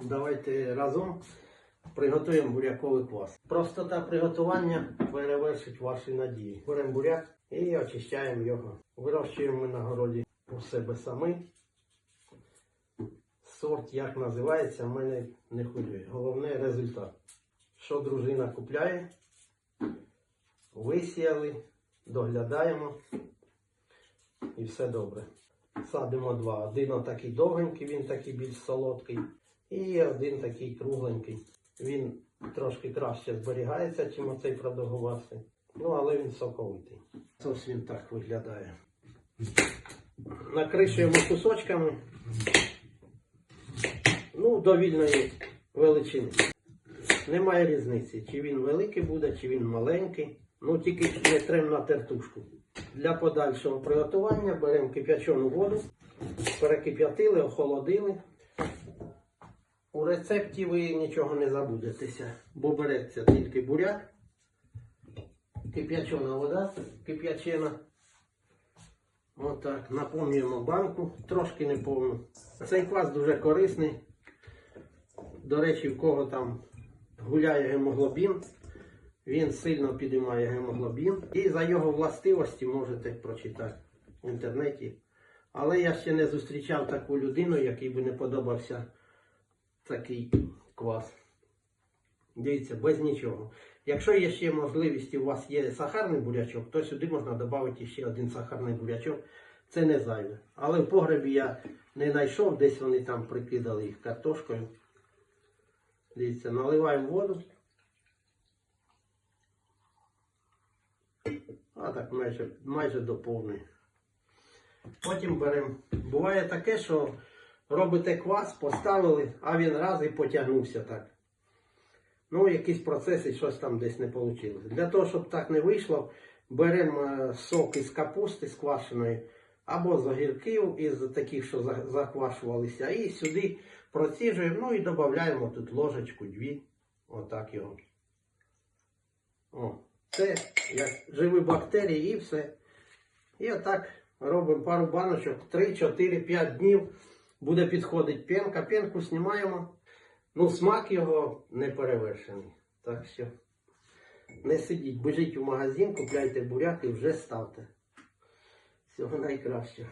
Давайте разом приготуємо буряковий квас. Простота приготування перевершить ваші надії. Беремо буряк і очищаємо його. Вирощуємо ми на городі у себе самі. Сорт, як називається, мене не хвилює. Головне результат. Що дружина купляє, висіяли, доглядаємо і все добре. Садимо два. Один отакий довгенький, він такий більш солодкий. І один такий кругленький. Він трошки краще зберігається, ніж оцей продовгувастий. Ну, але він соковитий. Ось він так виглядає. Накришуємо кусочками. Ну, до величини. Немає різниці, чи він великий буде, чи він маленький. Ну, тільки не трем на тертушку. Для подальшого приготування беремо кип'ячену воду, перекип'ятили, охолодили. У рецепті ви нічого не забудетеся, бо береться тільки буряк, кип'ячена вода, кип'ячена. Отак, наповнюємо банку, трошки не повну. Цей квас дуже корисний. До речі, в кого там гуляє гемоглобін, він сильно підіймає гемоглобін. І за його властивості можете прочитати в інтернеті. Але я ще не зустрічав таку людину, якій би не подобався такий квас. Дивіться, без нічого. Якщо є ще можливість, у вас є сахарний бурячок, то сюди можна додати ще один сахарний бурячок. Це не зайве. Але в погребі я не знайшов, десь вони там прикидали їх картошкою. Дивіться, наливаємо воду. А так майже, майже до повної. Потім беремо. Буває таке, що робите квас, поставили, а він раз і потягнувся так. Ну, якісь процеси, щось там десь не вийшло. Для того, щоб так не вийшло, беремо е, сок із капусти з квашеної, або з огірків, із таких, що заквашувалися, і сюди проціжуємо, ну і додаємо тут ложечку, дві. Отак його. О, це як живі бактерії і все. І отак робимо пару баночок, 3, 4, 5 днів. Буде підходить пінка, пінку знімаємо. Ну, смак його не перевершений. Так що не сидіть, біжіть у магазин, купляйте буряк і вже ставте. Всього найкращого.